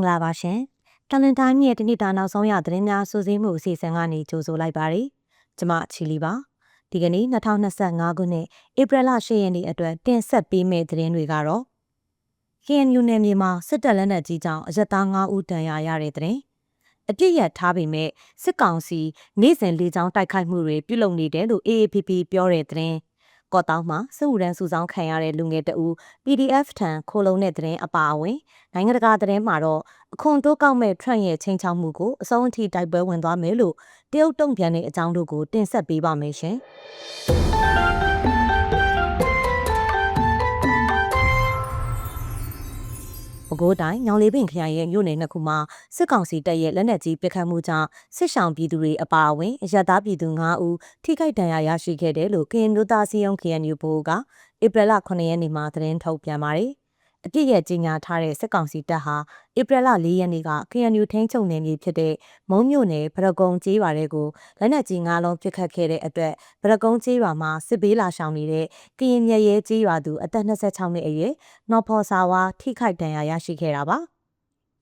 င်္ဂလာပါရှင်။တလန်တိုင်းရဲ့ဒီနေ့တာနောက်ဆုံးရသတင်းများစူးစီးမှုအစီအစဉ်ကနေကြိုဆိုလိုက်ပါရစေ။ကျွန်မချီလီပါ။ဒီကနေ့2025ခုနှစ်ဧပြီလ10ရက်နေ့အတွက်တင်ဆက်ပေးမယ့်သတင်းတွေကတော့ KNU နယ်မြေမှာစစ်တပ်လက်နက်ကြီးကြောင့်အရက်သား9ဦးတန်ရာရတဲ့သတင်း။အပြစ်ရထားပေမဲ့စစ်ကောင်စီနေ့စဉ်လေကြောင်းတိုက်ခိုက်မှုတွေပြုလုပ်နေတယ်လို့ AAPP ပြောတဲ့သတင်း။ ကော့တောင်းမှာစစ်ဦးရန်စုဆောင်ခံရတဲ့လူငယ်တအူ PDF ထံခိုလုံတဲ့သတင်းအပါအဝင်နိုင်ငံတကာသတင်းမှာတော့အခွန်တိုးကောက်မဲ့ Trump ရဲ့ချိန်ချောက်မှုကိုအဆုံးအထိတိုက်ပွဲဝင်သွားမယ်လို့တရုတ်တုံ့ပြန်တဲ့အကြောင်းတို့ကိုတင်ဆက်ပေးပါမယ်ရှင်။ ပဲခူးတိုင်းညောင်လေးပင်ခရိုင်ရဲ့မြို့နယ်နှစ်ခုမှာစစ်ကောင်စီတပ်ရဲ့လက်နက်ကြီးပစ်ခတ်မှုကြောင့်စစ်ဆောင်ပြည်သူတွေအပါအဝင်အရသားပြည်သူ9ဦးထိခိုက်ဒဏ်ရာရရှိခဲ့တယ်လို့ကရင်မျိုးသားစီယုံ KNU ဘိုးကဧပြီလ9ရက်နေ့မှာသတင်းထုတ်ပြန်ပါတယ်။ အပြစ်ရဲ့ကြီးညာထားတဲ့စစ်ကောင်စီတပ်ဟာဧပြီလ4ရက်နေ့က KNU ထိန်းချုပ်နယ်မြေဖြစ်တဲ့မုံမြို့နယ်ဗရကုံကျေးရွာတွေကိုလက်နက်ကြီး၅လုံးပစ်ခတ်ခဲ့တဲ့အတွက်ဗရကုံကျေးရွာမှာစစ်ဘေးလာရှောင်နေတဲ့ကရင်မြရဲကျေးရွာသူအသက်26နှစ်အရွယ်နော်ဖော်စာဝါထိခိုက်ဒဏ်ရာရရှိခဲ့တာပါ။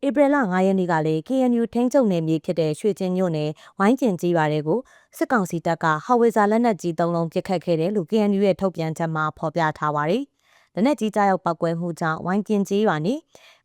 ဧပြီလ9ရက်နေ့ကလည်း KNU ထိန်းချုပ်နယ်မြေဖြစ်တဲ့ရွှေကျင်မြို့နယ်ဝိုင်းကျင်ကြီးရွာတွေကိုစစ်ကောင်စီတပ်ကဟဝေဇာလက်နက်ကြီး၃လုံးပစ်ခတ်ခဲ့တယ်လို့ KNU ရဲ့ထုတ်ပြန်ချက်မှာဖော်ပြထားပါတယ်။ လက်နက်ကြီးကြားရောက်ပောက်ကွဲမှုကြောင့်ဝိုင်းကျင်ကြီးရွာနေ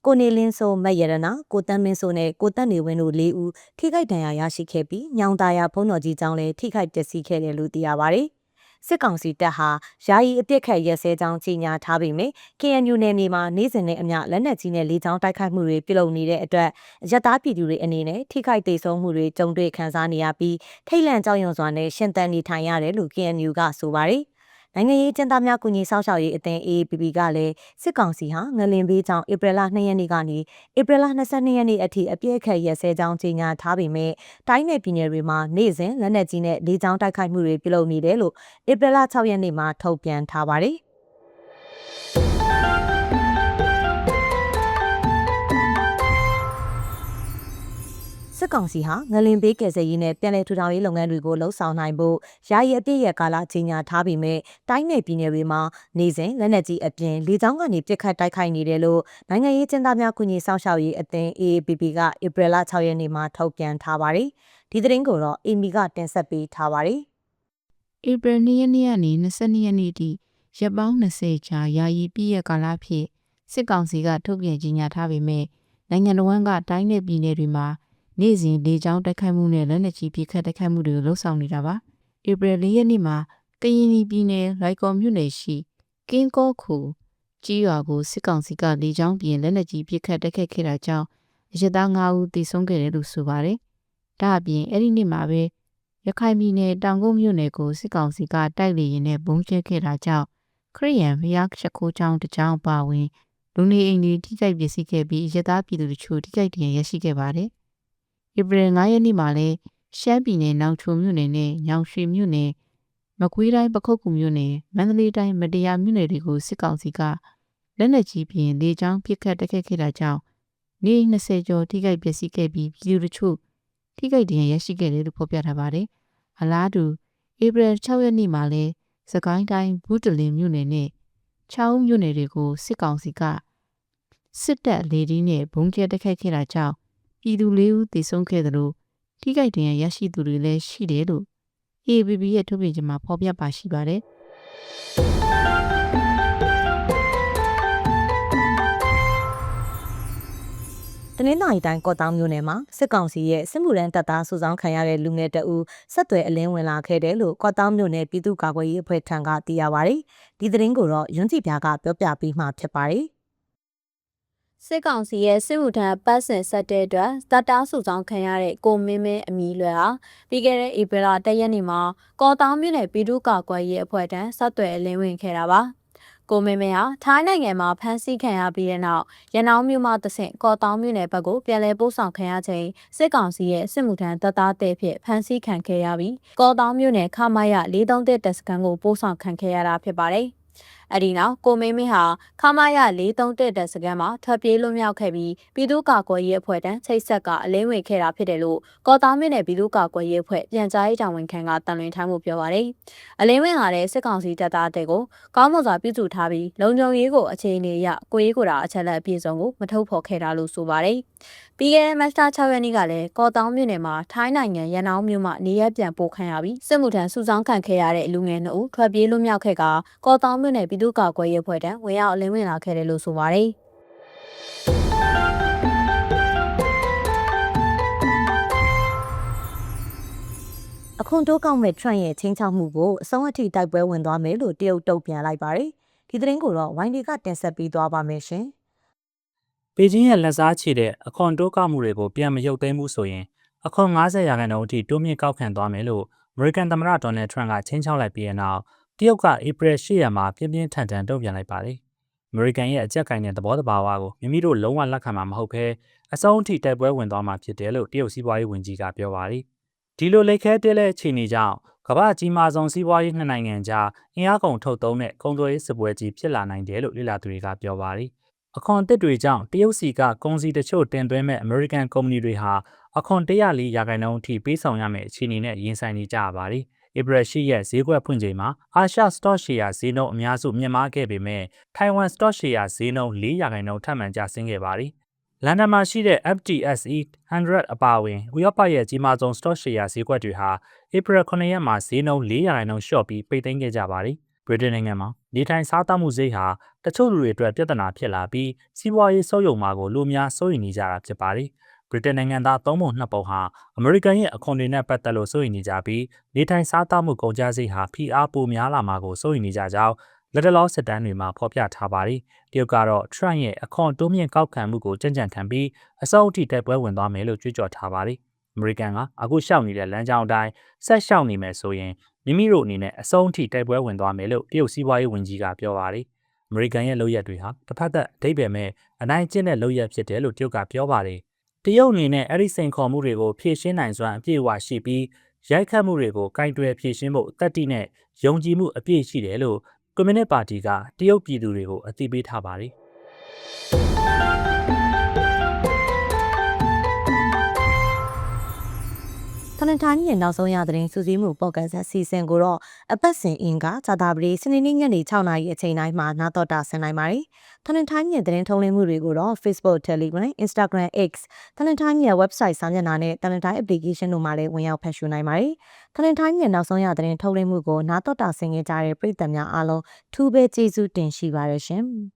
ကိုနေလင်းဆိုမက်ရတနာကိုတန်းမင်းဆိုနဲ့ကိုတက်နေဝင်းတို့၄ဦးထိခိုက်ဒဏ်ရာရရှိခဲ့ပြီးညောင်သားရဖုံးတော်ကြီးကျောင်းလည်းထိခိုက်ပျက်စီးခဲ့တယ်လို့သိရပါတယ်။စစ်ကောင်စီတပ်ဟာယာယီအပြစ်ခတ်ရက်စဲကြောင်းကြီးညာထားပေမဲ့ KNU နယ်မြေမှာနေ့စဉ်နဲ့အမျှလက်နက်ကြီးနဲ့လေကြောင်းတိုက်ခိုက်မှုတွေပြုလုပ်နေတဲ့အတွက်ရတားပြည်သူတွေအနေနဲ့ထိခိုက်ဒေဆုံးမှုတွေကြုံတွေ့ခံစားနေရပြီးထိတ်လန့်ကြောက်ရွံ့စွာနဲ့ရှင်သန်နေထိုင်ရတယ်လို့ KNU ကဆိုပါတယ်။ နိုင်ငံရေးကျင်းသားများကုညီဆောက်ရှောက်ရေးအသင်း AAPP ကလည်းစစ်ကောင်စီဟာငလင်ဘေးကြောင့်ဧပြီလ2ရက်နေ့ကနေဧပြီလ22ရက်နေ့အထိအပြည့်အခက်ရက်စဲကြောင်းကြေညာထားပေမဲ့တိုင်းနယ်ပြည်နယ်တွေမှာနေ့စဉ်လက်နက်ကြီးနဲ့လေကြောင်းတိုက်ခိုက်မှုတွေပြုလုပ်နေတယ်လို့ဧပြီလ6ရက်နေ့မှာထုတ်ပြန်ထားပါတယ်။ စစ်ကောင်စီဟာငလင်ဘေးကယ်ဆယ်ရေးနဲ့ပြည်내ထူထောင်ရေးလုပ်ငန်းတွေကိုလှုပ်ဆောင်နိုင်ဖို့ယာယီအပြည့်ရဲ့ကာလကြီးညာထားပေမဲ့တိုင်းနယ်ပြည်နယ်တွေမှာနေစဉ်လက်နက်ကြီးအပြင်လေကြောင်းကနေပစ်ခတ်တိုက်ခိုက်နေတယ်လို့နိုင်ငံရေးကျင်းသားများကုညီဆောင်ရှောက်ရေးအသင်း AAPP ကဧပြီလ6ရက်နေ့မှာထုတ်ပြန်ထားပါတယ်။ဒီသတင်းကိုတော့အီမီကတင်ဆက်ပေးထားပါတယ်။ဧပြီ2ရက်နေ့ကနေ22ရက်နေ့ထိရက်ပေါင်း20ကြာယာယီပြည့်ရက်ကာလဖြစ်စစ်ကောင်စီကထုတ်ပြန်ကြေညာထားပေမဲ့နိုင်ငံတော်ကတိုင်းနယ်ပြည်နယ်တွေမှာ နေ့စဉ်လေကြောင်းတိုက်ခိုက်မှုနဲ့လက်နက်ကြီးပစ်ခတ်တိုက်ခိုက်မှုတွေလှုပ်ဆောင်နေတာပါ။ဧပြီ၄ရက်နေ့မှာကရင်ပြည်နယ်လိုက်ကော်မြို့နယ်ရှိကင်းကောခုကြီးရွာကိုစစ်ကောင်စီကလေကြောင်းပြင်လက်နက်ကြီးပစ်ခတ်တိုက်ခိုက်ခဲ့တာကြောင့်အရသား9ဦးသေဆုံးခဲ့တယ်လို့ဆိုပါတယ်။ဒါအပြင်အဲ့ဒီနေ့မှာပဲရခိုင်ပြည်နယ်တောင်ကုန်းမြို့နယ်ကိုစစ်ကောင်စီကတိုက်လေရင်နဲ့ဘုံကျဲခဲ့တာကြောင့်ခရီးယန်ဘုရားရှခိုးကျောင်းတစ်ကျောင်းပါဝင်လူနေအိမ်တွေထိခိုက်ပျက်စီးခဲ့ပြီးရသားပြည်သူတို့ချို့ထိခိုက်ဒဏ်ရာရရှိခဲ့ပါတယ်။ ဧပြီ9ရက်နေ့မှာလည်းရှမ်းပြည်နယ်နောင်ချိုမြို့နယ်နဲ့ညောင်ရွှေမြို့နယ်မကွေးတိုင်းပခုတ်ကူမြို့နယ်မန္တလေးတိုင်းမတရားမြို့နယ်တွေကိုစစ်ကောင်စီကလက်နက်ကြီးဖြင့်လေကြောင်းပစ်ခတ်တိုက်ခိုက်ခဲ့တာကြောင့်နေ20ကျော်ထိခိုက်ပျက်စီးခဲ့ပြီးပြည်သူတို့ချို့ထိခိုက်ဒဏ်ရာရရှိခဲ့တယ်လို့ဖော်ပြထားပါတယ်။အလားတူဧပြီ6ရက်နေ့မှာလည်းစကိုင်းတိုင်းဘူးတလင်မြို့နယ်နဲ့ချောင်းမြို့နယ်တွေကိုစစ်ကောင်စီကစစ်တပ်လေဒီနဲ့ဘုံကျဲတိုက်ခိုက်ခဲ့တာကြောင့် ပြည်သူ၄ဦးသေဆုံးခဲ့တယ်လို့ထိခိုက်ဒဏ်ရာရရှိသူတွေလည်းရှိတယ်လို့ ABB ရဲ့ထုတ်ပြန်ချက်မှာဖော်ပြပါရှိပါတယ်။တနင်္လာရီတိုင်းကော့တောင်းမြို့နယ်မှာစစ်ကောင်စီရဲ့စစ်မှုရန်တပ်သားစုဆောင်းခံရတဲ့လူငယ်တအူဆက်သွယ်အလင်းဝင်လာခဲ့တယ်လို့ကော့တောင်းမြို့နယ်ပြည်သူ့ကာကွယ်ရေးအဖွဲ့ထံကသိရပါဗျ။ဒီသတင်းကိုတော့ယွန်းကြည်ပြားကပြောပြပေးမှဖြစ်ပါတယ်။ စစ်ကောင်စီရဲ့စစ်မှုထမ်းပတ်စင်ဆက်တဲ့အတွက်တတားစုဆောင်ခံရတဲ့ကိုမင်းမင်းအမီလွယ်ဟာပြီးခဲ့တဲ့ဧပြီလ၁ရက်နေ့မှာကော်တောင်းမြို့နယ်ပြည်သူ့ကာကွယ်ရေးအဖွဲ့ထံဆက်သွယ်လင်းဝင်ခဲ့တာပါကိုမင်းမင်းဟာထိုင်းနိုင်ငံမှာဖမ်းဆီးခံရပြီးတဲ့နောက်ရနောင်းမြို့မှတဆင့်ကော်တောင်းမြို့နယ်ဘက်ကိုပြန်လည်ပို့ဆောင်ခံရချိန်စစ်ကောင်စီရဲ့စစ်မှုထမ်းတပ်သားတဲ့ဖြစ်ဖမ်းဆီးခံခဲ့ရပြီးကော်တောင်းမြို့နယ်ခမရ၄33တပ်စခန်းကိုပို့ဆောင်ခံခဲ့ရတာဖြစ်ပါတယ်။။ အဲဒီနောက်ကိုမင်းမင်းဟာခမာရ431တပ်စခန်းမှာထွက်ပြေးလွတ်မြောက်ခဲ့ပြီးပြည်သူ့ကာကွယ်ရေးအဖွဲ့တန်းချိတ်ဆက်ကအလင်းဝင်ခဲ့တာဖြစ်တယ်လို့ကော်သားမင်းနဲ့ပြည်သူ့ကာကွယ်ရေးအဖွဲ့ပြန်ကြားရေးတာဝန်ခံကတန်လွင်ထိုင်းမှုပြောပါတယ်။အလင်းဝင်လာတဲ့စစ်ကောင်စီတပ်သားတွေကိုကောင်းမွန်စွာပြုစုထားပြီးလုံခြုံရေးကိုအခြေအနေအရကိုရေးကိုတာအချက်လက်အပြည့်စုံကိုမထုတ်ဖော်ခဲ့တာလို့ဆိုပါတယ်။ပြီးခဲ့တဲ့မတ်လ6ရက်နေ့ကလည်းကော်တောင်းမြို့နယ်မှာထိုင်းနိုင်ငံရန်အောင်မြို့မှာနေရပြန်ပို့ခံရပြီးစစ်မှုထမ်းစုဆောင်းခံခဲ့ရတဲ့လူငယ်နှစ်ဦးထွက်ပြေးလွတ်မြောက်ခဲ့ကကော်တောင်းမြို့နယ်ပြည်သူ့ကာကွယ်ရေးအဖွဲ့တန်းဝင်ရောက်အလင်းဝင်လာခဲ့တယ်လို့ဆိုပါတယ်။အခွန်တိုးကောက်မဲ့ထရန့်ရဲ့ချင်းချောက်မှုကိုအဆုံးအထိတိုက်ပွဲဝင်သွားမယ်လို့တရုတ်တုံ့ပြန်လိုက်ပါတယ်။ဒီသတင်းကိုတော့ဝိုင်းဒီကတင်ဆက်ပေးသွားပါမယ်ရှင်။ပေကျင်းရဲ့လက်စားချေတဲ့အခွန်တိုးကောက်မှုတွေကိုပြန်မရုပ်သိမ်းမှုဆိုရင်အခွန်90ရာခိုင်နှုန်းအထိတိုးမြင့်ကောက်ခံသွားမယ်လို့အမေရိကန်သမ္မတဒေါ်နယ်ထရန့်ကချင်းချောက်လိုက်ပြီးတဲ့နောက်တ ရုတ်ကဧပြီ10ရက်မှာပြင်းပြင်းထန်ထန်တုံ့ပြန်လိုက်ပါတယ်။အမေရိကန်ရဲ့အကြက်ကင်တဲ့သဘောတဘာဝကိုမိမိတို့လုံးဝလက်ခံမှာမဟုတ်ဘဲအစုံအထိတိုက်ပွဲဝင်သွားမှာဖြစ်တယ်လို့တရုတ်စီးပွားရေးဝန်ကြီးကပြောပါတယ်။ဒီလိုလက်ခဲတဲတဲ့အခြေအနေကြောင့်ကမ္ဘာအကြီးမားဆုံးစီးပွားရေးနှစ်နိုင်ငံကြားအင်အားကုန်ထုတ်သုံးတဲ့ကုန်သွယ်ရေးစစ်ပွဲကြီးဖြစ်လာနိုင်တယ်လို့လေ့လာသူတွေကပြောပါတယ်။အခွန်အသစ်တွေကြောင့်တရုတ်စီကကုန်စည်တချို့တင်သွင်းမဲ့အမေရိကန်ကုမ္ပဏီတွေဟာအခွန်104ရာခိုင်နှုန်းအထိပေးဆောင်ရမယ့်အခြေအနေနဲ့ရင်ဆိုင်နေကြရပါတယ်။ ဧပြီ10ရက်ဈေးကွက်ဖွင့်ချိန်မှာအာရှ stock share ဈေးနှုန်းအများစုမြင့်မားခဲ့ပေမဲ့ Taiwan stock share ဈေးနှုန်း4ရာခိုင်နှုန်းထပ်မံကျဆင်းခဲ့ပါတယ်။လန်ဒန်မှာရှိတဲ့ FTSE 100အပါအဝင်ဥရောပရဲ့ကြီးမားဆုံး stock share ဈေးကွက်တွေဟာဧပြီ9ရက်မှာဈေးနှုန်း4ရာခိုင်နှုန်းလျှော့ပြီးပိတ်သိမ်းခဲ့ကြပါတယ်။ဗြိတိန်နိုင်ငံမှာနေထိုင်စားသောက်မှုဈေးဟာတချို့လူတွေအတွက်ပြဿနာဖြစ်လာပြီးစီးပွားရေးဆုပ်ယုံမှာကိုလူအများစိုးရိမ်နေကြတာဖြစ်ပါတယ်။ ဗြိတိန်နိုင်ငံသားသုံးပုံနှစ်ပုံဟာအမေရိကန်ရဲ့အခွန်တွေနဲ့ပတ်သက်လို့စိုးရိမ်နေကြပြီးနေထိုင်စားသောက်မှုကုန်ကျစရိတ်ဟာဖိအားပိုများလာမှာကိုစိုးရိမ်နေကြကြောင်းလက်တလောစစ်တမ်းတွေမှာဖော်ပြထားပါတယ်။တရုတ်ကတော့ Trump ရဲ့အခွန်တိုးမြင့်ကောက်ခံမှုကိုကြံ့ကြံ့ခံပြီးအစောအထိတိုက်ပွဲဝင်သွားမယ်လို့ကြွေးကြော်ထားပါတယ်။အမေရိကန်ကအခုရှောက်နေတဲ့လမ်းကြောင်းအတိုင်းဆက်ရှောက်နေမယ်ဆိုရင်မိမိတို့အနေနဲ့အဆုံးအထိတိုက်ပွဲဝင်သွားမယ်လို့တရုတ်စီးပွားရေးဝန်ကြီးကပြောပါတယ်။အမေရိကန်ရဲ့လုပ်ရက်တွေဟာတစ်ဖက်သက်အဓိပ္ပာယ်မဲ့အနိုင်ကျင့်တဲ့လုပ်ရက်ဖြစ်တယ်လို့တရုတ်ကပြောပါတယ်။ တရုတ်အနေနဲ့အဲ့ဒီစိန်ခေါ်မှုတွေကိုဖြေရှင်းနိုင်စွမ်းအပြည့်အဝရှိပြီးရိုက်ခတ်မှုတွေကိုကင်တွယ်ဖြေရှင်းဖို့အသက်တိနဲ့ယုံကြည်မှုအပြည့်ရှိတယ်လို့ကွန်မြူနစ်ပါတီကတရုတ်ပြည်သူတွေကိုအသိပေးထားပါတယ်။ ထနထိုင်းရဲ့နောက်ဆုံးရသတင်းစူးစီးမှုပေါ့ကတ်ဆက်စီစဉ်ကိုတော့အပတ်စဉ်အင်ကဇာတာပတိစနေနေ့ညနေ6နာရီအချိန်တိုင်းမှာနားတော်တာဆင်နိုင်ပါတယ်။ထနထိုင်းရဲ့သတင်းထုံးလင်းမှုတွေကိုတော့ Facebook, Telegram, Instagram, X ထနထိုင်းရဲ့ website စာမျက်နှာနဲ့ထနထိုင်း application တို့မှာလည်းဝင်ရောက်ဖတ်ရှုနိုင်ပါတယ်။ထနထိုင်းရဲ့နောက်ဆုံးရသတင်းထုံးလင်းမှုကိုနားတော်တာဆင်ကြတဲ့ပရိသတ်များအားလုံးထူးပဲကျေးဇူးတင်ရှိပါရရှင်။